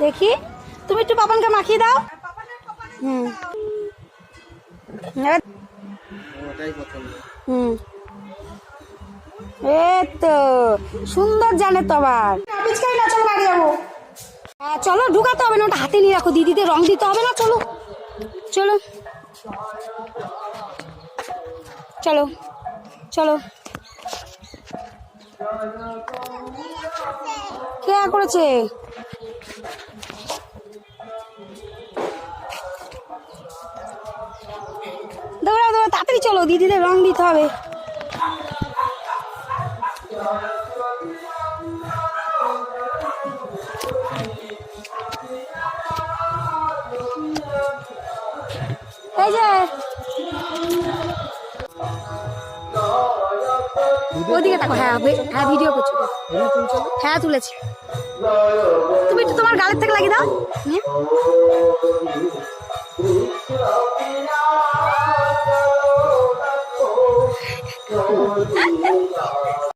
দেখি। তুমি একটু পাপনকে মাখিয়ে দাও। হুম। হুম। এই তো সুন্দর জানে তো আবার। পিচকাই না চলো বাড়ি যাব। হ্যাঁ চলো ঢুকাতে হবে না ওটা হাতে নিয়ে রাখো দিদিদের রং দিতে হবে না চলো। চলো। চলো চলো। কে করেছে? চলো, দিদিদের রং দিতে হবে। এই যে। ওদিকে থাকো হ্যাঁ হ্যাঁ ভিডিও করছ। হ্যাঁ তুলেছি। তুমি একটু তোমার গালের থেকে লাগিয়ে দাও। 我